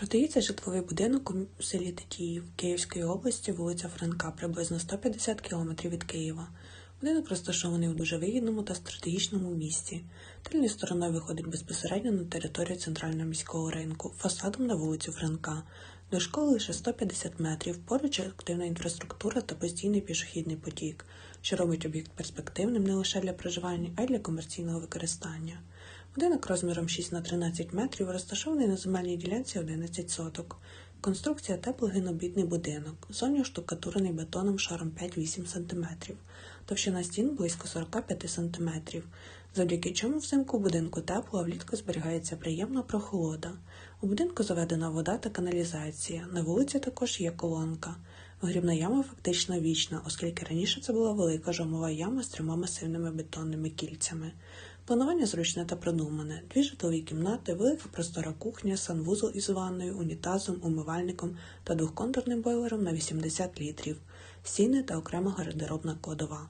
Продається житловий будинок у селі Тетіїв Київської області, вулиця Франка, приблизно 150 км від Києва. Будинок розташований у дуже вигідному та стратегічному місці. Тильною стороною виходить безпосередньо на територію центрального міського ринку, фасадом на вулицю Франка. До школи лише 150 метрів, поруч активна інфраструктура та постійний пішохідний потік, що робить об'єкт перспективним не лише для проживання, а й для комерційного використання. Будинок розміром 6 на 13 метрів розташований на земельній ділянці 11 соток. Конструкція теплогенобітний будинок, зовні штукатурений бетоном шаром 5-8 см, товщина стін близько 45 см, завдяки чому взимку будинку тепло, а влітку зберігається приємна прохолода. У будинку заведена вода та каналізація. На вулиці також є колонка. Вигрібна яма фактично вічна, оскільки раніше це була велика жомова яма з трьома масивними бетонними кільцями. Планування зручне та продумане. Дві житлові кімнати, велика простора кухня, санвузол із ванною, унітазом, умивальником та двохконтурним бойлером на 80 літрів, стіни та окрема гардеробна кладова.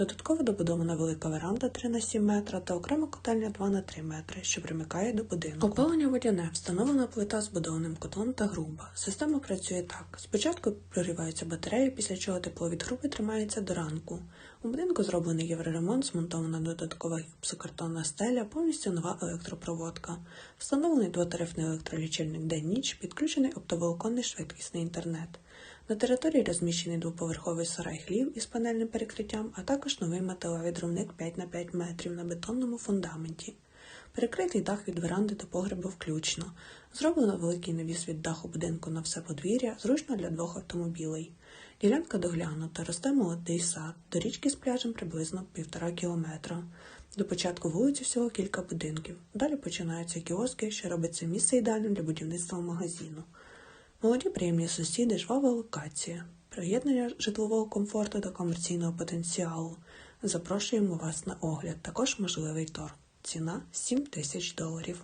Додатково добудована велика веранда 3 на 7 метра та окрема котельня 2 на 3 метри, що примикає до будинку. Опалення водяне, встановлена плита з будованим котлом та груба. Система працює так. Спочатку прогріваються батареї, після чого тепло від груби тримається до ранку. У будинку зроблений євроремонт, змонтована додаткова гіпсокартонна стеля, повністю нова електропроводка. Встановлений двотарифний електролічильник день-ніч, підключений оптоволоконний швидкісний інтернет. На території розміщений двоповерховий сарай хлів із панельним перекриттям, а також новий металевий дровник 5 на 5 метрів на бетонному фундаменті. Перекритий дах від веранди до погребу включно. Зроблено великий навіс від даху будинку на все подвір'я, зручно для двох автомобілей. Ділянка доглянута, росте молодий сад, до річки з пляжем приблизно півтора кілометра. До початку вулиці всього кілька будинків. Далі починаються кіоски, що робить це місце ідеальним для будівництва магазину. Молоді приємні сусіди, жвава локація, приєднання житлового комфорту до комерційного потенціалу. Запрошуємо вас на огляд. Також можливий торг. Ціна 7 тисяч доларів.